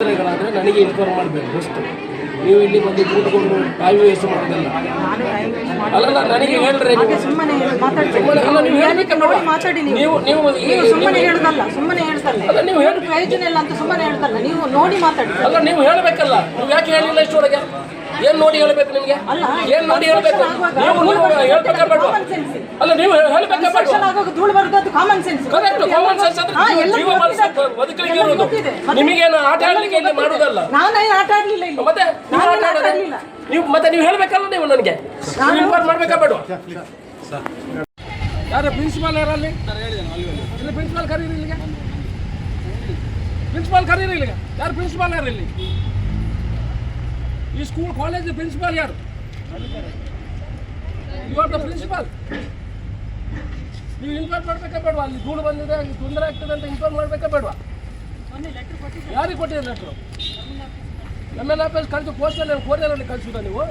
ತೊಂದರೆಗಳಾದರೆ ನನಗೆ ಇನ್ಫಾರ್ಮ್ ಮಾಡಬೇಕು ಅಷ್ಟು. ನೀವು ಇಲ್ಲಿ ಬಂದು ಕೂತ್ಕೊಂಡು ಟೈಮ್ ವೇಸ್ಟ್ ಮಾಡೋದಲ್ಲ. ಅಲ್ಲಲ್ಲ ನನಗೆ ಹೇಳ್ರಿ ನೀವು. ನೀವು ಹೇಳ್ಬೇಕಲ್ಲ. ನೋಡಿ ಮಾತಾಡಿ ನೀವು. ನೀವು ನೀವು ನೀವು ಸುಮ್ಮನೆ ಹೇಳುದಲ್ಲ ಸುಮ್ಮನೆ ಹೇಳ್ತಲ್ಲ ಅಲ್ಲ ನೀವು ಹೇಳಿ ಪ್ರಯೋಜನ ಇಲ್ಲ ಅಂತ ಸುಮ್ಮನೆ ಹೇಳ್ತಲ್ಲ ನೀವು ನೋಡಿ ಮಾತಾಡಿ ಅಲ್ಲ ನೀವು ಹೇಳಬೇಕಲ್ಲ. ನೀವು ಯಾಕೆ ಹೇಳಿಲ್ಲ ಇಷ್ಟೊಳಗೆ? ಏನ್ ನೋಡಿ ಹೇಳ್ಬೇಕು ನಿಮಗೆ? ಅಲ್ಲ, ಏನ್ ನೋಡಿ ಹೇಳ್ಬೇಕು? ನೀವು ನೀವು ಹೇಳ್ಬೇಕಾ ಬೇಡ್ವಾ? common sense. ಅಲ್ಲ ನೀವು ಹೇಳ್ಬೇಕಾ ಬೇಡ್ವಾ? Construction ಧೂಳು ಬರ್ತದ್ದು common sense correct common sense ಅಂದ್ರೆ ಜೀವ- ಬದುಕಲಿಕ್ಕೆ ಇರೋದು ನಿಮಗೇನು ಆಟ ಆಡ್ಲಿಕ್ಕೆ ಇಲ್ಲಿ ಮಾಡುದಲ್ಲ? ನಾನೇನು ಆಟ ಆಡ್ಲಿಲ್ಲ ಇಲ್ಲಿ. ಮತ್ತೆ ನೀವು ನಾನು ಆಟ ಆಟ ನೀವು ಮತ್ತೆ ನೀವು ಹೇಳ್ಬೇಕಲ್ಲ ನೀವು ನನಗೆ? ಇನ್ಫಾರ್ಮ್ ಮಾಡ್ಬೇಕಾ ಬೇಡ? ಯಾರು ಪ್ರಿನ್ಸಿಪಾಲ್ ಯಾರಲ್ಲಿ? ಇಲ್ಲಿ ಪ್ರಿನ್ಸಿಪಾಲ್ ಕರೀರಿ ಇಲ್ಲಿಗೆ. ಪ್ರಿನ್ಸಿಪಾಲ್ ಕರೀರಿ ಇಲ್ಲಿಗೆ. ಯಾರು ಪ್ರಿನ್ಸಿಪಾಲ್ ಯಾರು ಇಲ್ಲಿ ಈ ಸ್ಕೂಲ್ ಕಾಲೇಜ್ ಪ್ರಿನ್ಸಿಪಾಲ್ ಯಾರು? ಯು ಆರ್ ದ ಪ್ರಿನ್ಸಿಪಾಲ್ ನೀವು ಇನ್ಫಾರ್ಮ್ ಮಾಡ್ಬೇಕಾ ಬೇಡವಾ? ಅಲ್ಲಿ ಧೂಳು ಬಂದಿದೆ ತೊಂದರೆ ಆಗ್ತದೆ ಅಂತ ಇನ್ಫಾರ್ಮ್ ಮಾಡ್ಬೇಕಾ ಬೇಡವಾ? ಯಾರಿಗೆ ಕೊಟ್ಟಿದ್ದೀರಿ ಲೆಟ್ರು ಎಂ ಎಲ್ ಆಫೀಸ್ ಕಳಿಸಿ ಪೋಸ್ಟಲ್ಲಿ ಕೋರಿಯರಲ್ಲಿ ಕಳಿಸಿದ ನೀವು?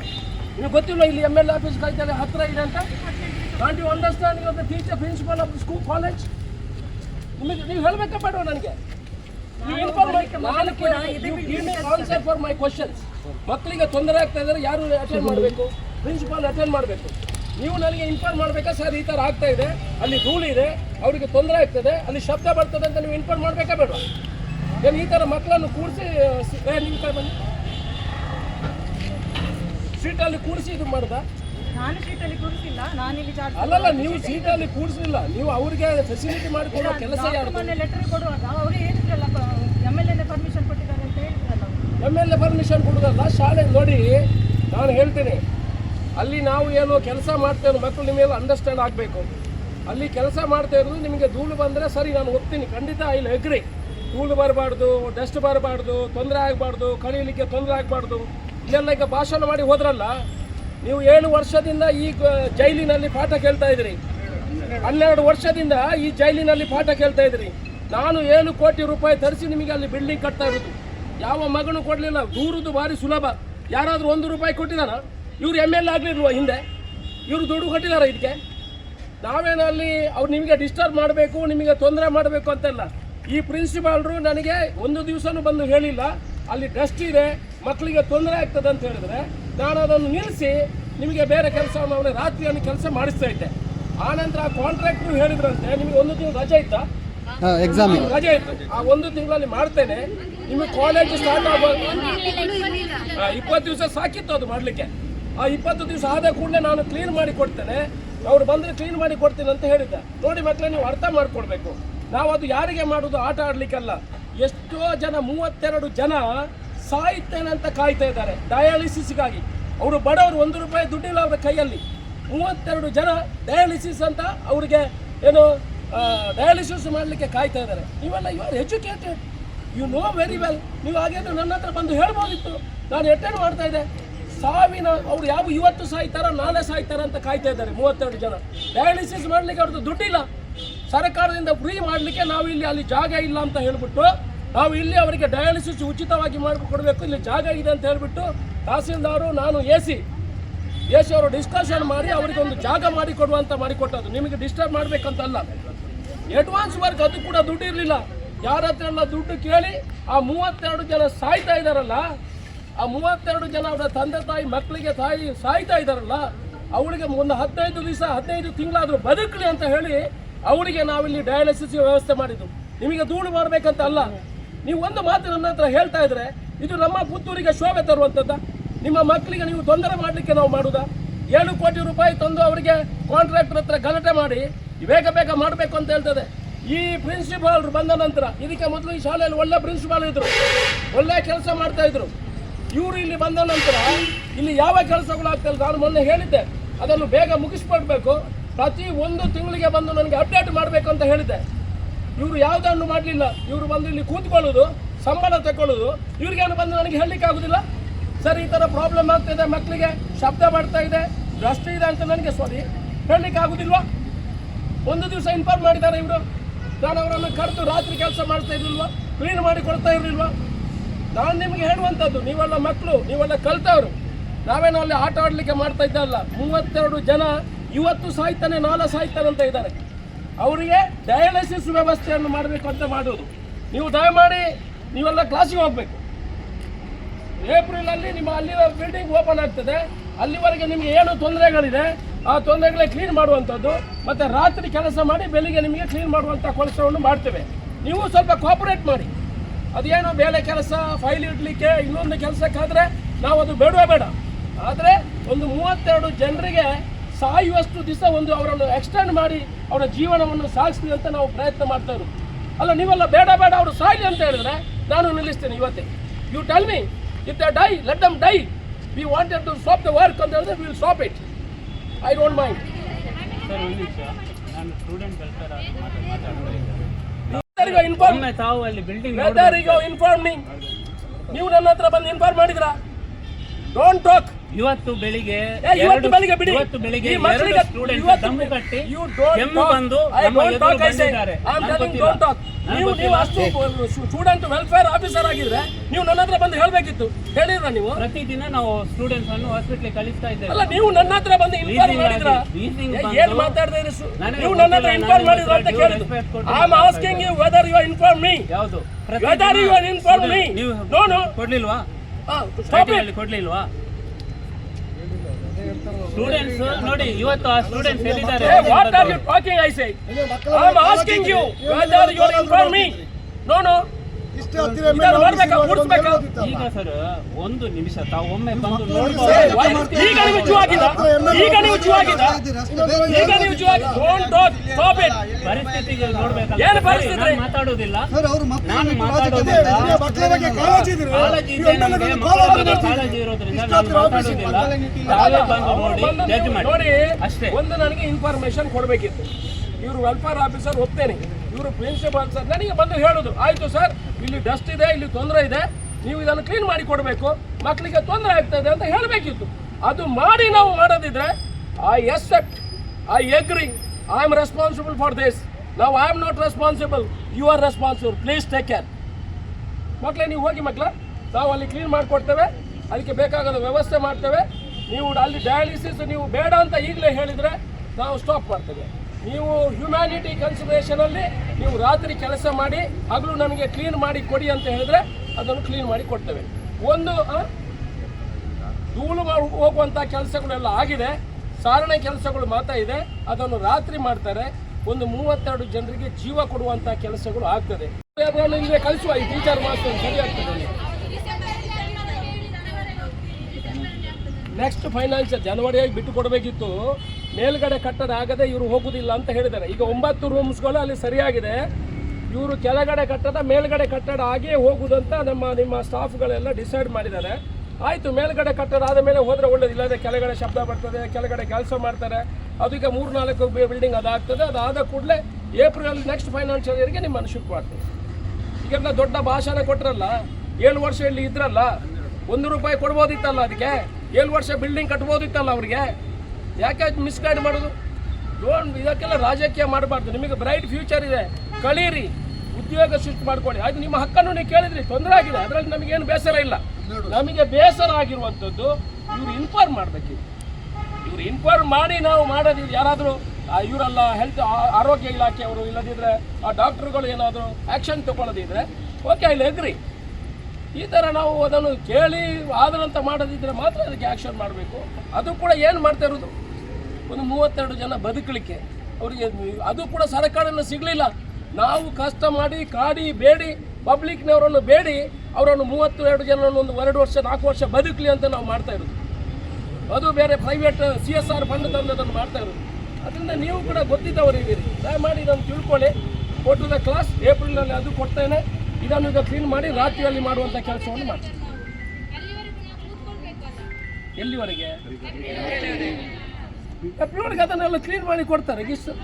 ನಿಮಗೆ ಗೊತ್ತಿಲ್ಲ ಇಲ್ಲಿ ಎಂ ಎಲ್ ಆಫೀಸ್ ಕಳಿತಾರೆ ಹತ್ತಿರ ಇದೆ ಅಂತ? Not you understand your the teacher principal of school college ನಿಮಗೆ ನೀವು ಹೇಳಬೇಕಾ ಬೇಡವಾ ನನಗೆ? ನೀವು ಇನ್ಫಾರ್ಮ್ ಫಾರ್ ಮೈ ಕ್ವಶನ್ಸ್ ಮಕ್ಕಳಿಗೆ ತೊಂದರೆ ಆಗ್ತಾ ಇದ್ದಾರೆ ಯಾರು ಅಟೆಂಡ್ ಮಾಡಬೇಕು? ಪ್ರಿನ್ಸಿಪಾಲ್ ಅಟೆಂಡ್ ಮಾಡಬೇಕು. ನೀವು ನನಗೆ ಇನ್ಫಾರ್ಮ್ ಮಾಡಬೇಕಾ ಸರ್ ಈ ಥರ ಆಗ್ತಾ ಇದೆ. ಅಲ್ಲಿ ಧೂಳು ಇದೆ. ಅವರಿಗೆ ತೊಂದರೆ ಆಗ್ತದೆ. ಅಲ್ಲಿ ಶಬ್ದ ಬರ್ತದೆ ಅಂತ ನೀವು ಇನ್ಫಾರ್ಮ್ ಮಾಡಬೇಕಾ ಬೇಡ ಏನು ಈ ಥರ ಮಕ್ಕಳನ್ನು ಕೂರಿಸಿ ನಿಮ್ಮ ಕಡೆ ಬನ್ನಿ. ಸೀಟಲ್ಲಿ ಕೂಡಿಸಿ ಇದು ಮಾಡ್ದ? ನಾನು ಸೀಟಲ್ಲಿ ಕೂರಿಸಿಲ್ಲ. ನಾನು ಇಲ್ಲಿ ಚಾರ್ಜ್ ಅಲ್ಲಲ್ಲ ನೀವು ಸೀಟಲ್ಲಿ ಕೂರಿಸಲಿಲ್ಲ ನೀವು ಅವ್ರಿಗೆ ಫೆಸಿಲಿಟಿ ಮಾಡಿಕೊಡೋ ಕೆಲಸ ಯಾರು ಲೆಟರ್ ಕೊಡುವಾಗ ಅವರೇ ಹೇಳಿದ್ರಲ್ಲ ಎಂ ಎಲ್ ಎ ಪರ್ಮಿಷನ್ ಕೊಟ್ಟಿದ್ದಾರೆ ಅಂತ ಹೇಳಿದ್ರಲ್ಲ ಅವರು ಎಂ ಎಲ್ ಎ ಪರ್ಮಿಷನ್ ಕೊಡೋದಲ್ಲ? ಶಾಲೆ ನೋಡಿ, ನಾನು ಹೇಳ್ತೀನಿ. ಅಲ್ಲಿ ನಾವು ಏನು ಕೆಲಸ ಮಾಡ್ತೇವೆ ಮಕ್ಕಳು ನಿಮಗೆಲ್ಲ ಅಂಡರ್ಸ್ಟ್ಯಾಂಡ್ ಆಗಬೇಕು. ಅಲ್ಲಿ ಕೆಲಸ ಮಾಡ್ತಾ ಇರೋದು ನಿಮಗೆ ಧೂಳು ಬಂದರೆ ಸರಿ, ನಾನು ಒಪ್ತೀನಿ ಖಂಡಿತ ಇಲ್ಲಿ ಎಗ್ರಿ ಧೂಳು ಬರಬಾರ್ದು ಡಸ್ಟ್ ಬರಬಾರ್ದು, ತೊಂದರೆ ಆಗಬಾರ್ದು, ಕಳೀಲಿಕ್ಕೆ ತೊಂದರೆ ಆಗಬಾರ್ದು. ಇಲ್ಲೆಲ್ಲ ಈಗ ಭಾಷಣ ಮಾಡಿ ಹೋದ್ರಲ್ಲ, ನೀವು ಏಳು ವರ್ಷದಿಂದ ಈ ಜೈಲಿನಲ್ಲಿ ಪಾಠ ಕೇಳ್ತಾ ಇದ್ರಿ ಹನ್ನೆರಡು ವರ್ಷದಿಂದ ಈ ಜೈಲಿನಲ್ಲಿ ಪಾಠ ಕೇಳ್ತಾ ಇದ್ರಿ ನಾನು ಏಳು ಕೋಟಿ ರೂಪಾಯಿ ತರಿಸಿ ನಿಮಗೆ ಅಲ್ಲಿ ಬಿಲ್ಡಿಂಗ್ ಕಟ್ತಾ ಇರೋದು. ಯಾವ ಮಗನು ಕೊಡಲಿಲ್ಲ. ದೂರದ್ದು ಭಾರಿ ಸುಲಭ. ಯಾರಾದರೂ ಒಂದು ರೂಪಾಯಿ ಕೊಟ್ಟಿದಾರ ಇವ್ರು ಎಂ ಎಲ್ ಆಗಲಿಲ್ವ ಹಿಂದೆ? ಇವರು ದುಡ್ಡು ಕೊಟ್ಟಿದಾರ ಇದಕ್ಕೆ ನಾವೇನಲ್ಲಿ ಅವ್ರು ನಿಮಗೆ ಡಿಸ್ಟರ್ಬ್ ಮಾಡಬೇಕು, ನಿಮಗೆ ತೊಂದರೆ ಮಾಡಬೇಕು ಅಂತೆಲ್ಲ. ಈ ಪ್ರಿನ್ಸಿಪಾಲ್ರು ನನಗೆ ಒಂದು ದಿವಸನೂ ಬಂದು ಹೇಳಿಲ್ಲ. ಅಲ್ಲಿ ಡಸ್ಟ್ ಇದೆ ಮಕ್ಕಳಿಗೆ ತೊಂದರೆ ಆಗ್ತದೆ ಅಂತ ಹೇಳಿದ್ರೆ ನಾನು ಅದನ್ನು ನಿಲ್ಲಿಸಿ ನಿಮಗೆ ಬೇರೆ ಕೆಲಸವನ್ನು ಅವನ ರಾತ್ರಿಯನ್ನು ಕೆಲಸ ಮಾಡಿಸ್ತಾ ಇದ್ದೆ. ಆನಂತರ ಆ ಕಾಂಟ್ರಾಕ್ಟ್ರು ಹೇಳಿದ್ರಂತೆ, ನಿಮಗೆ ಒಂದು ದಿನ ರಜೆ ಇತ್ತಾ? ಎಕ್ಸಾಮ್ ರಜೆ ಆ ಒಂದು ತಿಂಗಳಲ್ಲಿ ಮಾಡ್ತೇನೆ. ನಿಮಗೆ ಕಾಲೇಜ್ ಸ್ಟಾರ್ಟ್ ಆಗುವಾಗ ಇಪ್ಪತ್ತು ದಿವಸ ಸಾಕಿತ್ತು ಅದು ಮಾಡಲಿಕ್ಕೆ. ಆ ಇಪ್ಪತ್ತು ದಿವಸ ಆದ ಕೂಡಲೇ ನಾನು ಕ್ಲೀನ್ ಮಾಡಿ ಕೊಡ್ತೇನೆ. ಅವ್ರು ಬಂದರೆ ಕ್ಲೀನ್ ಮಾಡಿ ಕೊಡ್ತೀನಿ ಅಂತ ಹೇಳಿದ್ದೆ. ನೋಡಿ ಮಕ್ಕಳೇ ನೀವು ಅರ್ಥ ಮಾಡ್ಕೊಳ್ಬೇಕು. ನಾವು ಅದು ಯಾರಿಗೆ ಮಾಡೋದು? ಆಟ ಆಡಲಿಕ್ಕಲ್ಲ. ಎಷ್ಟೋ ಜನ, ಮೂವತ್ತೆರಡು ಜನ ಸಾಯ್ತೇನೆ ಅಂತ ಕಾಯ್ತಾ ಇದ್ದಾರೆ ಡಯಾಲಿಸಿಸ್ಗಾಗಿ ಅವರು ಬಡವರು ಒಂದು ರೂಪಾಯಿ ದುಡ್ಡಿಲ್ಲ ಅವರ ಕೈಯಲ್ಲಿ. ಮೂವತ್ತೆರಡು ಜನ ಡಯಾಲಿಸಿಸ್ ಅಂತ ಅವರಿಗೆ, ಏನು ಡಯಾಲಿಸಿಸ್ ಮಾಡಲಿಕ್ಕೆ ಕಾಯ್ತಾ ಇದ್ದಾರೆ. ನೀವೆಲ್ಲ you are educated you know very well ನೀವು ಹಾಗೇನು ನನ್ನ ಹತ್ರ ಬಂದು ಹೇಳ್ಬೋದಿತ್ತು. ನಾನು ಅಟೆಂಡ್ ಮಾಡ್ತಾ ಇದ್ದೆ. ಸಾವಿನ, ಅವ್ರು ಯಾವ ಇವತ್ತು ಸಾಯ್ತಾರ ನಾಳೆ ಸಾಯ್ತಾರ ಅಂತ ಕಾಯ್ತಾ ಇದ್ದಾರೆ ಮೂವತ್ತೆರಡು ಜನ. ಡಯಾಲಿಸಿಸ್ ಮಾಡಲಿಕ್ಕೆ ಅವ್ರದ್ದು ದುಡ್ಡಿಲ್ಲ. ಸರ್ಕಾರದಿಂದ ಫ್ರೀ ಮಾಡಲಿಕ್ಕೆ ನಾವು ಇಲ್ಲಿ ಅಲ್ಲಿ ಜಾಗ ಇಲ್ಲ ಅಂತ ಹೇಳಿಬಿಟ್ಟು, ನಾವು ಇಲ್ಲಿ ಅವರಿಗೆ ಡಯಾಲಿಸಿಸ್ ಉಚಿತವಾಗಿ ಮಾಡಿ ಕೊಡಬೇಕು. ಇಲ್ಲಿ ಜಾಗ ಇದೆ ಅಂತ ಹೇಳಿಬಿಟ್ಟು ತಹಸೀಲ್ದಾರು, ನಾನು ಎ ಸಿ. ಎ ಸಿ ಅವರು ಡಿಸ್ಕಷನ್ ಮಾಡಿ ಅವರಿಗೆ ಒಂದು ಜಾಗ ಮಾಡಿಕೊಡುವಂತ ಮಾಡಿಕೊಟ್ಟದ್ದು. ನಿಮಗೆ ಡಿಸ್ಟರ್ಬ್ ಮಾಡಬೇಕಂತಲ್ಲ. ಅಡ್ವಾನ್ಸ್ ವರ್ಕ್ ಅದು ಕೂಡ ದುಡ್ಡು ಇರಲಿಲ್ಲ ಯಾರ ಹತ್ರ ಎಲ್ಲ ದುಡ್ಡು ಕೇಳಿ ಆ ಮೂವತ್ತೆರಡು ಜನ ಸಾಯ್ತಾ ಇದ್ದಾರಲ್ಲ ಆ ಮೂವತ್ತೆರಡು ಜನ ಅವರ ತಂದೆ ತಾಯಿ ಮಕ್ಕಳಿಗೆ ತಾಯಿ ಸಾಯ್ತಾ ಇದ್ದಾರಲ್ಲ ಅವಳಿಗೆ ಒಂದು ಹದಿನೈದು ದಿವಸ, ಹದಿನೈದು ತಿಂಗಳಾದರೂ ಬದುಕಲಿ ಅಂತ ಹೇಳಿ ಅವಳಿಗೆ ನಾವಿಲ್ಲಿ ಡಯಾಲಿಸಿಸ್ ವ್ಯವಸ್ಥೆ ಮಾಡಿದ್ದು. ನಿಮಗೆ ಧೂಳು ಮಾಡಬೇಕಂತ ಅಲ್ಲ. ನೀವು ಒಂದು ಮಾತು ನನ್ನ ಹತ್ರ ಹೇಳ್ತಾ ಇದ್ರೆ, ಇದು ನಮ್ಮ ಪುತ್ತೂರಿಗೆ ಶೋಭೆ ತರುವಂಥದ್ದ. ನಿಮ್ಮ ಮಕ್ಕಳಿಗೆ ನೀವು ತೊಂದರೆ ಮಾಡಲಿಕ್ಕೆ ನಾವು ಮಾಡುವುದಾ ಏಳು ಕೋಟಿ ರೂಪಾಯಿ ತಂದು ಅವರಿಗೆ ಕಾಂಟ್ರಾಕ್ಟರ್ ಹತ್ರ ಗಲಾಟೆ ಮಾಡಿ ಬೇಗ ಬೇಗ ಮಾಡಬೇಕು ಅಂತ ಹೇಳ್ತದೆ. ಈ ಪ್ರಿನ್ಸಿಪಾಲ್ರು ಬಂದ ನಂತರ ಇದಕ್ಕೆ ಮೊದಲು ಈ ಶಾಲೆಯಲ್ಲಿ ಒಳ್ಳೆ ಪ್ರಿನ್ಸಿಪಾಲ್ ಇದ್ರು. ಒಳ್ಳೆ ಕೆಲಸ ಮಾಡ್ತಾ ಇದ್ರು. ಇವರು ಇಲ್ಲಿ ಬಂದ ನಂತರ ಇಲ್ಲಿ ಯಾವ ಕೆಲಸಗಳು ಆಗ್ತಾ ನಾನು ಮೊನ್ನೆ ಹೇಳಿದ್ದೆ. ಅದನ್ನು ಬೇಗ ಮುಗಿಸ್ಕೊಡ್ಬೇಕು. ಪ್ರತಿ ಒಂದು ತಿಂಗಳಿಗೆ ಬಂದು ನನಗೆ ಅಪ್ಡೇಟ್ ಮಾಡಬೇಕು ಅಂತ ಹೇಳಿದ್ದೆ. ಇವರು ಯಾವುದನ್ನು ಮಾಡಲಿಲ್ಲ. ಇವರು ಬಂದು ಇಲ್ಲಿ ಕೂತ್ಕೊಳ್ಳೋದು, ಸಂಬಳ ತಗೊಳ್ಳೋದು ಇವ್ರಿಗೇನು ಬಂದು ನನಗೆ ಹೇಳಲಿಕ್ಕೆ ಆಗೋದಿಲ್ಲ? ಸರ್, ಈ ಥರ ಪ್ರಾಬ್ಲಮ್ ಆಗ್ತಿದೆ ಮಕ್ಕಳಿಗೆ ಶಬ್ದ ಮಾಡ್ತಾ ಇದೆ ಭ್ರಷ್ಟ ಇದೆ ಅಂತ ನನಗೆ ಸಾರಿ ಹೇಳಲಿಕ್ಕೆ ಆಗುದಿಲ್ವಾ? ಒಂದು ದಿವಸ ಇನ್ಫಾರ್ಮ್ ಮಾಡಿದ್ದಾರೆ ಇವರು. ನಾನು ಅವರನ್ನು ಕರೆದು ರಾತ್ರಿ ಕೆಲಸ ಮಾಡ್ತಾ ಇರಲಿಲ್ವಾ? ಕ್ಲೀನ್ ಮಾಡಿ ಕೊಡ್ತಾ ಇರಲಿಲ್ವಾ? ನಾನು ನಿಮಗೆ ಹೇಳುವಂಥದ್ದು, ನೀವೆಲ್ಲ ಮಕ್ಕಳು ನೀವೆಲ್ಲ ಕಲ್ತವರು. ನಾವೇನೋ ಅಲ್ಲಿ ಆಟ ಆಡಲಿಕ್ಕೆ ಮಾಡ್ತಾ ಇದ್ದಲ್ಲ. ಮೂವತ್ತೆರಡು ಜನ ಇವತ್ತು ಸಾಯ್ತಾನೆ, ನಾಳೆ ಸಾಯ್ತಾನೆ ಅಂತ ಇದ್ದಾರೆ. ಅವರಿಗೆ ಡಯಾಲಿಸಿಸ್ ವ್ಯವಸ್ಥೆಯನ್ನು ಮಾಡಬೇಕು ಅಂತ ಮಾಡೋದು ನೀವು ದಯಮಾಡಿ ನೀವೆಲ್ಲ ಕ್ಲಾಸಿಗೆ ಹೋಗಬೇಕು. ಏಪ್ರಿಲ್ ಅಲ್ಲಿ ನಿಮ್ಮ ಅಲ್ಲಿ ಬಿಲ್ಡಿಂಗ್ ಓಪನ್ ಆಗ್ತದೆ. ಅಲ್ಲಿವರೆಗೆ ನಿಮಗೆ ಏನು ತೊಂದರೆಗಳಿದೆ, ಆ ತೊಂದರೆಗಳೇ ಕ್ಲೀನ್ ಮಾಡುವಂಥದ್ದು. ಮತ್ತೆ ರಾತ್ರಿ ಕೆಲಸ ಮಾಡಿ ಬೆಳಿಗ್ಗೆ ನಿಮಗೆ ಕ್ಲೀನ್ ಮಾಡುವಂಥ ಕೆಲಸವನ್ನು ಮಾಡ್ತೇವೆ. ನೀವು ಸ್ವಲ್ಪ ಕೋಪರೇಟ್ ಮಾಡಿ. ಅದೇನೋ ಬೇರೆ ಕೆಲಸ ಫೈಲ್ ಇಡ್ಲಿಕ್ಕೆ ಇನ್ನೊಂದು ಕೆಲಸಕ್ಕಾದ್ರೆ ನಾವು ಅದು ಬೇಡವೇ ಬೇಡ. ಆದರೆ ಒಂದು ಮೂವತ್ತೆರಡು ಜನರಿಗೆ ಸಾಯುವಷ್ಟು ದಿವಸ ಒಂದು ಅವರನ್ನು ಎಕ್ಸ್ಟೆಂಡ್ ಮಾಡಿ ಅವರ ಜೀವನವನ್ನು ಸಾಗಿಸ್ಲಿ ಅಂತ ನಾವು ಪ್ರಯತ್ನ ಮಾಡ್ತಾ ಅಲ್ಲ, ನೀವೆಲ್ಲ ಬೇಡ ಬೇಡ, ಅವರು ಸಾಯಲಿ ಅಂತ ಹೇಳಿದ್ರೆ ನಾನು ನಿಲ್ಲಿಸ್ತೇನೆ ಇವತ್ತೇ. You tell me the day we wanted to stop the work ಅಂತ ಹೇಳಿದ್ರೆ will stop it I don't mind sir ಒಂದು ನಿಮಿಷ ಸ್ಟೂಡೆಂಟ್ ವೆಲ್ಫೇರ್ ಮಾತಾಡ್ತಾ ಇನ್ಫಾರ್ಮ್ ನೀವು ನನ್ನ ಹತ್ರ ಬಂದು ಇನ್ಫಾರ್ಮ್ ಮಾಡಿದ್ರಾ? ಡೋಂಟ್ ಟಾಕ್ ಇವತ್ತು ಬೆಳಿಗ್ಗೆ ಇವತ್ತು ಬೆಳಿಗ್ಗೆ ಬಿಡಿ. ಇವತ್ತು ಬೆಳಿಗ್ಗೆ ಮಕ್ಕಳಿಗೆ ಸ್ಟೂಡೆಂಟ್ ದಮ್ಮು ಕಟ್ಟಿ ಕೆಮ್ಮು ಬಂದು ನಮ್ಮ ಎದುರು. ಬಂದಿದ್ದಾರೆ. ನೀವು ನೀವು. ಅಷ್ಟು ಸ್ಟೂಡೆಂಟ್ ವೆಲ್ಫೇರ್ ಆಫೀಸರ್ ಆಗಿದ್ರೆ ನೀವು ನನ್ನ ಹತ್ರ ಬಂದು ಹೇಳ್ಬೇಕಿತ್ತು. ಹೇಳಿದ್ರ ನೀವು? ಪ್ರತಿದಿನ ನಾವು ಸ್ಟೂಡೆಂಟ್ಸ್ ಅನ್ನು ಹಾಸ್ಪಿಟ್ಲಿಗೆ ಕಳಿಸ್ತಾ ಇದ್ದೇವೆ. ಅಲ್ಲ ನೀವು ನನ್ನ ಹತ್ರ ಬಂದು ಇನ್ಫಾರ್ಮ್ ಮಾಡಿದ್ರ? ಏನ್ ಮಾತಾಡ್ತಾ ನೀವು ನನ್ನ ಹತ್ರ ಇನ್ಫಾರ್ಮ್ ಮಾಡಿದ್ರ ಅಂತ ಕೇಳಿದ್ರು ಆ I am asking you whether you inform me ಯಾವುದು? ವೆದರ್ ಯು ಇನ್ಫಾರ್ಮ್ ಮೀ ನೀವು ನೋ ನೋ ಕೊಡ್ಲಿಲ್ವಾ? ಕೊಡ್ಲಿಲ್ವಾ? ಸ್ಟೂಡೆಂಟ್ಸ್ ನೋಡಿ ಇವತ್ತು ಆ ಸ್ಟೂಡೆಂಟ್ಸ್ ಎಲ್ಲಿದ್ದಾರೆ Hey, what are you talking, I say? I'm asking you whether you are me. No, no. ಈಗ sir ಒಂದು ನಿಮಿಷ ತಾವು ಒಮ್ಮೆ ಬಂದು Hey, ಈಗ ನೀವು ಜೂ ಆಗಿದ ಈಗ ನೀವು ಜೂ ಆಗಿದ ಈಗ ನೀವು ಜೂ ಆಗಿ ಡೋಂಟ್ ಟಾಕ್ ಸ್ಟಾಪ್ ಇಟ್ ಪರಿಸ್ಥಿತಿಗೆ ನೋಡ್ಬೇಕಲ್ಲ ಏನು ಪರಿಸ್ಥಿತಿ? ನಾನು ಮಾತಾಡೋದಿಲ್ಲ. ನಾನು ಮಾತಾಡೋದಿಲ್ಲ. ಕಾಳಜಿ ಇದೆ ನನಗೆ, ಕಾಲ ಮಕ್ಕಳ ಬಗ್ಗೆ ಮಾಡ್ತೀವಿ. ಕಾಳಜಿ ಇರೋದ್ರಿಂದ ನಾನು ಮಾತಾಡೋದಿಲ್ಲ. ತಾವೇ ಬಂದು ನೋಡಿ ಜಡ್ಜ್ ಮಾಡಿ. ನೋಡಿ ಅಷ್ಟೇ. ಒಂದು ನನಗೆ ಇನ್ಫಾರ್ಮೇಶನ್ ಕೊಡಬೇಕಿತ್ತು. ಇವ್ರು ವೆಲ್ಫೇರ್ ಆಫೀಸರ್ ಒಪ್ತೇನೆ. ಇವರು ಪ್ರಿನ್ಸಿಪಾಲ್ ಸರ್ ನನಗೆ ಬಂದು ಹೇಳೋದು ಆಯಿತು ಸರ್ ಇಲ್ಲಿ ಡಸ್ಟ್ ಇದೆ, ಇಲ್ಲಿ ತೊಂದರೆ ಇದೆ, ನೀವು ಇದನ್ನು ಕ್ಲೀನ್ ಮಾಡಿ ಕೊಡಬೇಕು ಮಕ್ಕಳಿಗೆ ತೊಂದರೆ ಆಗ್ತದೆ ಅಂತ ಹೇಳಬೇಕಿತ್ತು. ಅದು ಮಾಡಿ ನಾವು ಮಾಡೋದಿದ್ರೆ I accept I agree I am responsible for this ನಾವು I am not responsible you are responsible please take care ಮಕ್ಕಳೇ ನೀವು ಹೋಗಿ ಮಕ್ಕಳ ನಾವು ಅಲ್ಲಿ ಕ್ಲೀನ್ ಮಾಡಿಕೊಡ್ತೇವೆ ಅದಕ್ಕೆ ಬೇಕಾಗದ ವ್ಯವಸ್ಥೆ ಮಾಡ್ತೇವೆ. ನೀವು ಅಲ್ಲಿ ಡಯಾಲಿಸಿಸ್ ನೀವು ಬೇಡ ಅಂತ ಈಗಲೇ ಹೇಳಿದರೆ, ನಾವು ಸ್ಟಾಪ್ ಮಾಡ್ತೇವೆ. ನೀವು ಹ್ಯುಮ್ಯಾನಿಟಿ ಕನ್ಸಿಡರೇಷನಲ್ಲಿ ನೀವು ರಾತ್ರಿ ಕೆಲಸ ಮಾಡಿ ಹಗಲು ನನಗೆ ಕ್ಲೀನ್ ಮಾಡಿ ಕೊಡಿ ಅಂತ ಹೇಳಿದ್ರೆ ಅದನ್ನು ಕ್ಲೀನ್ ಮಾಡಿ ಕೊಡ್ತೇವೆ. ಒಂದು ಧೂಳು ಹೋಗುವಂಥ ಕೆಲಸಗಳೆಲ್ಲ ಆಗಿದೆ. ಸಾರಣೆ ಕೆಲಸಗಳು ಮಾತ್ರ ಇದೆ. ಅದನ್ನು ರಾತ್ರಿ ಮಾಡ್ತಾರೆ. ಒಂದು ಮೂವತ್ತೆರಡು ಜನರಿಗೆ ಜೀವ ಕೊಡುವಂಥ ಕೆಲಸಗಳು ಆಗ್ತದೆ. ಕಲಿಸುವ ಈ ಟೀಚರ್ ಮಾಸ್ಟರ್ ಸರಿ ಆಗ್ತದೆ. ನೆಕ್ಸ್ಟ್ ಫೈನಾನ್ಷಿಯಲ್ ಜನವರಿಯಾಗಿ ಬಿಟ್ಟು ಕೊಡಬೇಕಿತ್ತು. ಮೇಲ್ಗಡೆ ಕಟ್ಟಡ ಆಗದೆ ಇವರು ಹೋಗುದಿಲ್ಲ ಅಂತ ಹೇಳಿದ್ದಾರೆ. ಈಗ ಒಂಬತ್ತು ರೂಮ್ಸ್ಗಳು ಅಲ್ಲಿ ಸರಿಯಾಗಿದೆ. ಇವರು ಕೆಳಗಡೆ ಕಟ್ಟಡ ಮೇಲ್ಗಡೆ ಕಟ್ಟಡ ಆಗೇ ಹೋಗುದಂತ ನಮ್ಮ, ನಿಮ್ಮ ಸ್ಟಾಫ್ಗಳೆಲ್ಲ ಡಿಸೈಡ್ ಮಾಡಿದ್ದಾರೆ. ಆಯಿತು, ಮೇಲ್ಗಡೆ ಕಟ್ಟಡ ಆದ ಮೇಲೆ ಹೋದರೆ ಒಳ್ಳೇದು ಇಲ್ಲದೆ ಕೆಳಗಡೆ ಶಬ್ದ ಬರ್ತದೆ, ಕೆಳಗಡೆ ಕೆಲಸ ಮಾಡ್ತಾರೆ. ಅದಕ್ಕೆ ಮೂರು ನಾಲ್ಕು ಬಿಲ್ಡಿಂಗ್ ಅದಾಗ್ತದೆ. ಅದಾದ ಕೂಡಲೇ ಏಪ್ರಿಲ್ ನೆಕ್ಸ್ಟ್ ಫೈನಾನ್ಷಿಯಲ್ ಇಯರ್ಗೆ ನಿಮ್ಮನ್ನು ಶಿಫ್ಟ್ ಮಾಡ್ತೀವಿ ಈಗೆಲ್ಲ ದೊಡ್ಡ ಭಾಷಣ ಕೊಟ್ಟರಲ್ಲ ಏಳು ವರ್ಷ ಇಲ್ಲಿ ಇದ್ರಲ್ಲ, ಒಂದು ರೂಪಾಯಿ ಕೊಡ್ಬೋದಿತ್ತಲ್ಲ ಅದಕ್ಕೆ? ಏಳು ವರ್ಷ ಬಿಲ್ಡಿಂಗ್ ಕಟ್ಬೋದಿತ್ತಲ್ಲ ಅವ್ರಿಗೆ? ಯಾಕೆ ಮಿಸ್ಗೈಡ್ ಮಾಡೋದು? ಲೋನ್ ಇದಕ್ಕೆಲ್ಲ ರಾಜಕೀಯ ಮಾಡಬಾರ್ದು. ನಿಮಗೆ ಬ್ರೈಟ್ ಫ್ಯೂಚರ್ ಇದೆ. ಕಳೀರಿ. ಉದ್ಯೋಗ ಸೃಷ್ಟಿ ಮಾಡ್ಕೊಳ್ಳಿ. ಅದು ನಿಮ್ಮ ಹಕ್ಕನ್ನು ನೀವು ಕೇಳಿದ್ರಿ. ತೊಂದರೆ ಆಗಿದೆ. ಅದರಲ್ಲಿ ನಮಗೇನು ಬೇಸರ ಇಲ್ಲ. ನಮಗೆ ಬೇಸರ ಆಗಿರುವಂಥದ್ದು ಇವ್ರು ಇನ್ಫಾರ್ಮ್ ಮಾಡಬೇಕು ಇವ್ರು ಇನ್ಫಾರ್ಮ್ ಮಾಡಿ ನಾವು ಮಾಡೋದು ಯಾರಾದರೂ ಇವರೆಲ್ಲ ಹೆಲ್ತ್ ಆರೋಗ್ಯ ಇಲಾಖೆಯವರು ಇಲ್ಲದಿದ್ರೆ ಆ ಡಾಕ್ಟ್ರುಗಳು ಏನಾದರೂ ಆ್ಯಕ್ಷನ್ ತಗೊಳ್ಳೋದಿದ್ರೆ ಓಕೆ ಐ ಲಗ್ರಿ ಈ ಥರ ನಾವು ಅದನ್ನು ಕೇಳಿ ಆದರಂತ ಮಾಡೋದಿದ್ರೆ ಮಾತ್ರ ಅದಕ್ಕೆ ಆ್ಯಕ್ಷನ್ ಮಾಡಬೇಕು. ಅದು ಕೂಡ ಏನು ಮಾಡ್ತಾ ಇರೋದು? ಒಂದು ಮೂವತ್ತೆರಡು ಜನ ಬದುಕಲಿಕ್ಕೆ ಅವರಿಗೆ ಅದು ಕೂಡ ಸರ್ಕಾರದಿಂದ ಸಿಗಲಿಲ್ಲ. ನಾವು ಕಷ್ಟ ಮಾಡಿ ಕಾಡಿ ಬೇಡಿ ಪಬ್ಲಿಕ್ನವರನ್ನು ಬೇಡಿ ಅವರನ್ನು ಮೂವತ್ತು ಎರಡು ಜನರನ್ನು ಒಂದು ಎರಡು ವರ್ಷ ನಾಲ್ಕು ವರ್ಷ ಬದುಕಲಿ ಅಂತ ನಾವು ಮಾಡ್ತಾ ಇರೋದು. ಅದು ಬೇರೆ private C S R fund ತಂದು ಅದನ್ನು ಮಾಡ್ತಾ ಇರೋದು. ಅದರಿಂದ ನೀವು ಕೂಡ ಗೊತ್ತಿದ್ದವರು ಇದ್ದೀರಿ. ದಯಮಾಡಿ ಇದನ್ನು ತಿಳ್ಕೊಳ್ಳಿ. ಕೊಟ್ಟದ ಕ್ಲಾಸ್ ಏಪ್ರಿಲ್ನಲ್ಲಿ ಅದು ಕೊಡ್ತೇನೆ. ಇದನ್ನು ಈಗ ಕ್ಲೀನ್ ಮಾಡಿ ರಾತ್ರಿಯಲ್ಲಿ ಮಾಡುವಂಥ ಕೆಲಸವನ್ನು ಮಾಡ್ತೀನಿ. ಎಲ್ಲಿವರೆಗೆ? ಏಪ್ರಿಲ್ವರೆಗೆ ಅದನ್ನೆಲ್ಲ ಕ್ಲೀನ್ ಮಾಡಿ ಕೊಡ್ತಾರೆ ಗಿಸ್ ಅಲ್ಲ,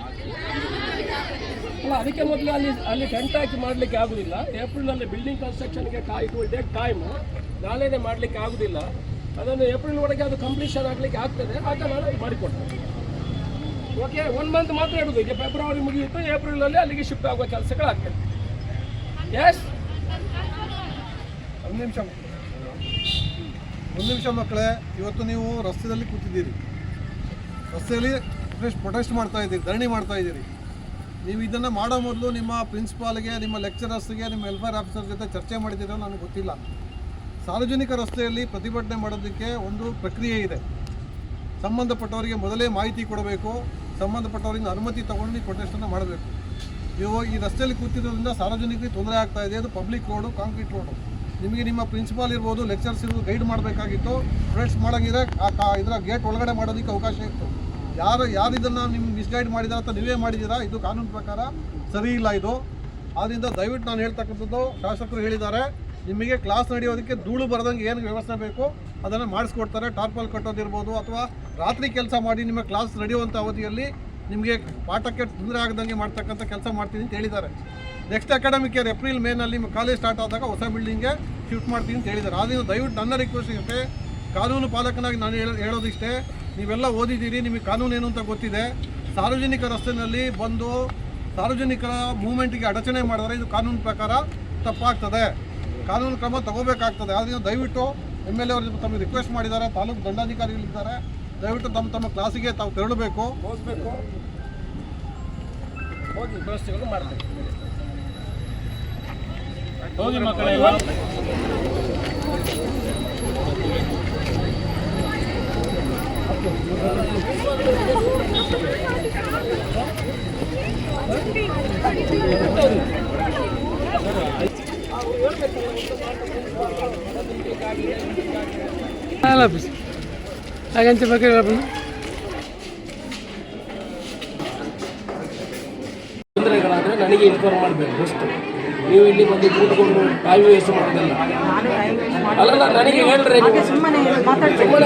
ಅದಕ್ಕೆ ಮೊದಲು ಅಲ್ಲಿ ಅಲ್ಲಿ ಟೆಂಟ್ ಹಾಕಿ ಮಾಡಲಿಕ್ಕೆ ಆಗುದಿಲ್ಲ. ಏಪ್ರಿಲಲ್ಲಿ ಬಿಲ್ಡಿಂಗ್ ಕನ್ಸ್ಟ್ರಕ್ಷನ್ಗೆ ಕಾಯ್ದು ಟೇಕ್ ಟೈಮು ನಾಳೆನೇ ಮಾಡಲಿಕ್ಕೆ ಆಗುದಿಲ್ಲ. ಅದನ್ನು ಏಪ್ರಿಲ್ ಒಳಗೆ ಅದು ಕಂಪ್ಲೀಷನ್ ಆಗಲಿಕ್ಕೆ ಆಗ್ತದೆ, ಆಗ ನಾನು ಮಾಡಿಕೊಡ್ತೇನೆ ಓಕೆ ಒನ್ ಮಂತ್ ಮಾತ್ರ ಇಡುದು ಈಗ ಫೆಬ್ರವರಿ ಮುಗಿಯಿತು ಏಪ್ರಿಲಲ್ಲಿ ಅಲ್ಲಿಗೆ ಶಿಫ್ಟ್ ಆಗುವ ಕೆಲಸಗಳಾಗ್ತದೆ ಎಸ್ ಒಂದು ನಿಮಿಷ ಒಂದು ನಿಮಿಷ ಮಕ್ಕಳೇ, ಇವತ್ತು ನೀವು ರಸ್ತೆಯಲ್ಲಿ ಕೂತಿದ್ದೀರಿ. ರಸ್ತೆಯಲ್ಲಿ ಪ್ರೊಟೆಸ್ಟ್ ಮಾಡ್ತಾ ಇದ್ದೀರಿ, ಧರಣಿ ಮಾಡ್ತಾ ಇದ್ದೀರಿ. ನೀವು ಇದನ್ನು ಮಾಡೋ ಮೊದಲು ನಿಮ್ಮ ಪ್ರಿನ್ಸಿಪಾಲ್ಗೆ ನಿಮ್ಮ ಲೆಕ್ಚರರ್ಸ್ಗೆ ನಿಮ್ಮ ವೆಲ್ಫೇರ್ ಆಫೀಸರ್ ಜೊತೆ ಚರ್ಚೆ ಮಾಡಿದ್ದೀರೋ ನನಗೆ ಗೊತ್ತಿಲ್ಲ. ಸಾರ್ವಜನಿಕ ರಸ್ತೆಯಲ್ಲಿ ಪ್ರತಿಭಟನೆ ಮಾಡೋದಕ್ಕೆ ಒಂದು ಪ್ರಕ್ರಿಯೆ ಇದೆ. ಸಂಬಂಧಪಟ್ಟವರಿಗೆ ಮೊದಲೇ ಮಾಹಿತಿ ಕೊಡಬೇಕು, ಸಂಬಂಧಪಟ್ಟವರಿಂದ ಅನುಮತಿ ತಗೊಂಡು ನೀವು ಪ್ರೊಟೆಸ್ಟನ್ನು ಮಾಡಬೇಕು. ನೀವು ಈ ರಸ್ತೆಯಲ್ಲಿ ಕೂತಿರೋದ್ರಿಂದ ಸಾರ್ವಜನಿಕರಿಗೆ ತೊಂದರೆ ಆಗ್ತಾ ಇದೆ, ಅದು ಪಬ್ಲಿಕ್ ರೋಡು ಕಾಂಕ್ರೀಟ್ ರೋಡು ನಿಮಗೆ ನಿಮ್ಮ ಪ್ರಿನ್ಸಿಪಾಲ್ ಇರ್ಬೋದು ಲೆಕ್ಚರ್ಸ್ ಇರ್ಬೋದು ಗೈಡ್ ಮಾಡಬೇಕಾಗಿತ್ತು. ಫ್ರೆಂಡ್ಸ್ ಮಾಡೋಂಗಿದ್ರೆ ಇದರ ಗೇಟ್ ಒಳಗಡೆ ಮಾಡೋದಕ್ಕೆ ಅವಕಾಶ ಇತ್ತು. ಯಾರು ಯಾರು ಇದನ್ನು ನಿಮ್ಗೆ ಮಿಸ್ಗೈಡ್ ಮಾಡಿದಾರ ಅಥವಾ ನೀವೇ ಮಾಡಿದ್ದೀರಾ ಇದು ಕಾನೂನು ಪ್ರಕಾರ ಸರಿ ಇಲ್ಲ ಇದು. ಆದ್ದರಿಂದ ದಯವಿಟ್ಟು ನಾನು ಹೇಳ್ತಕ್ಕಂಥದ್ದು ಶಾಸಕರು ಹೇಳಿದ್ದಾರೆ, ನಿಮಗೆ ಕ್ಲಾಸ್ ನಡೆಯೋದಕ್ಕೆ ಧೂಳು ಬರದಂಗೆ ಏನು ವ್ಯವಸ್ಥೆ ಬೇಕು ಅದನ್ನು ಮಾಡಿಸ್ಕೊಡ್ತಾರೆ. ಟಾರ್ಪಲ್ ಕಟ್ಟೋದಿರ್ಬೋದು ಅಥವಾ ರಾತ್ರಿ ಕೆಲಸ ಮಾಡಿ ನಿಮ್ಮ ಕ್ಲಾಸ್ ನಡೆಯುವಂಥ ಅವಧಿಯಲ್ಲಿ ನಿಮಗೆ ಪಾಠಕ್ಕೆ ತೊಂದರೆ ಆಗದಂಗೆ ಮಾಡ್ತಕ್ಕಂಥ ಕೆಲಸ ಮಾಡ್ತೀನಿ ಅಂತ ಹೇಳಿದ್ದಾರೆ. ನೆಕ್ಸ್ಟ್ ಅಕಾಡೆಮಿಕ್ ಇಯರ್ ಏಪ್ರಿಲ್ ಮೇನಲ್ಲಿ ನಿಮ್ಮ ಕಾಲೇಜ್ ಸ್ಟಾರ್ಟ್ ಆದಾಗ ಹೊಸ ಬಿಲ್ಡಿಂಗ್ಗೆ ಶಿಫ್ಟ್ ಮಾಡ್ತೀನಿ ಅಂತ ಹೇಳಿದ್ದಾರೆ. ಆದ್ದರಿಂದ ದಯವಿಟ್ಟು ನನ್ನ ರಿಕ್ವೆಸ್ಟ್ ಇರುತ್ತೆ ಕಾನೂನು ಪಾಲಕನಾಗಿ ನಾನು ಹೇಳೋ ಹೇಳೋದಿಷ್ಟೇ ನೀವೆಲ್ಲ ಓದಿದ್ದೀರಿ ನಿಮಗೆ ಕಾನೂನು ಏನು ಅಂತ ಗೊತ್ತಿದೆ. ಸಾರ್ವಜನಿಕ ರಸ್ತೆಯಲ್ಲಿ ಬಂದು ಸಾರ್ವಜನಿಕರ ಮೂವ್ಮೆಂಟ್ಗೆ ಅಡಚಣೆ ಮಾಡಿದ್ರೆ ಇದು ಕಾನೂನು ಪ್ರಕಾರ ತಪ್ಪಾಗ್ತದೆ. ಕಾನೂನು ಕ್ರಮ ತಗೋಬೇಕಾಗ್ತದೆ. ಆದ್ರಿಂದ ದಯವಿಟ್ಟು ಎಂ ಎಲ್ ಎ ಅವರು ತಮಗೆ ರಿಕ್ವೆಸ್ಟ್ ಮಾಡಿದ್ದಾರೆ ತಾಲೂಕು ದಂಡಾಧಿಕಾರಿಗಳಿದ್ದಾರೆ. ದಯವಿಟ್ಟು ತಮ್ಮ ತಮ್ಮ ಕ್ಲಾಸಿಗೆ ತಾವು ತೆರಳಬೇಕು. ಹೋಗಬೇಕು ಹೋಗಿ ವ್ಯವಸ್ಥೆಗಳು ಮಾಡಬೇಕು. ಹೋಗಿ ಮಕ್ಕಳೇ ಹಾಗಂತ ಬಗ್ಗೆ ತೊಂದರೆಗಳಾದರೆ ನನಗೆ ಇನ್ಫಾರ್ಮ್ ಮಾಡಬೇಕು ನೀವು ಇಲ್ಲಿ ಬಂದು ಕೂತ್ಕೊಂಡು ಟೈಮ್ ವೇಸ್ಟ್ ಮಾಡೋದಲ್ಲ. ಅಲ್ಲ ನನಗೆ ಹೇಳ್ರಿ ಸುಮ್ಮನೆ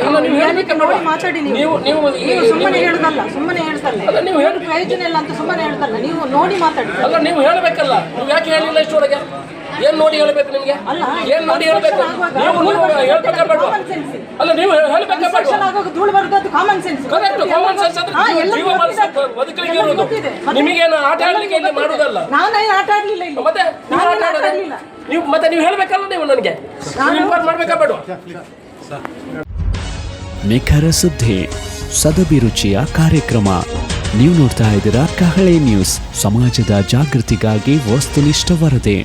ಅಲ್ಲ ನೀವು ಹೇಳ್ಬೇಕಲ್ಲ ಮಾತಾಡಿ ನೀವು. ನೀವು ನೀವು ನೀವು ಸುಮ್ಮನೆ ಹೇಳುದಲ್ಲ ಸುಮ್ಮನೆ ಹೇಳ್ತಲ್ಲ ಅಲ್ಲ ನೀವು ಹೇಳಿ ಪ್ರಯೋಜನ ಇಲ್ಲ ಅಂತ ಸುಮ್ಮನೆ ಹೇಳ್ತಲ್ಲ ನೀವು ನೋಡಿ ಮಾತಾಡಿ. ಅಲ್ಲ ನೀವು ಹೇಳಬೇಕಲ್ಲ. ನೀವು ಯಾಕೆ ಹೇಳಿಲ್ಲ ಇಷ್ಟೊಳಗೆ? ಏನ್ ನೋಡಿ ಹೇಳ್ಬೇಕು ನಿಮ್ಗೆ? ಅಲ್ಲ, ಏನ್ ನೋಡಿ ಹೇಳ್ಬೇಕು? ನೀವು ನೀವು ಹೇಳ್ಬೇಕಾ ಬೇಡ್ವಾ? ಅಲ್ಲ ನೀವು ಹೇಳ್ಬೇಕಾ ಬೇಡ್ವಾ? ಕನ್ಸ್ಟ್ರಕ್ಷನ್ ಧೂಳು ಬರ್ತದ್ದು common sense correct common sense ಅಂದ್ರೆ ಜೀವ ಬದುಕಲಿಕ್ಕೆ ಇರೋದು ನಿಮಗೇನು ಆಟ ಆಡ್ಲಿಕ್ಕೆ ಇಲ್ಲಿ ಮಾಡುದಲ್ಲ? ನಾನೇನು ಆಟ ಆಡ್ಲಿಲ್ಲ ಇಲ್ಲಿ. ಮತ್ತೆ ನೀವು ನಾನು ಆಟ ಆಟ ನೀವು ಮತ್ತೆ ನೀವು ಹೇಳ್ಬೇಕಲ್ಲ ನೀವು ನನಗೆ? ಇನ್ಫಾರ್ಮ್ ಮಾಡ್ಬೇಕಾ ಬೇಡ್ವಾ ನಿಖರ ಸುದ್ದಿ ಸದಭಿರುಚಿಯ ಕಾರ್ಯಕ್ರಮ. ನೀವು ನೋಡ್ತಾ ಇದ್ದೀರಾ ಕಹಳೆ ನ್ಯೂಸ್. ಸಮಾಜದ ಜಾಗೃತಿಗಾಗಿ ವಸ್ತುನಿಷ್ಠ ವರದಿ.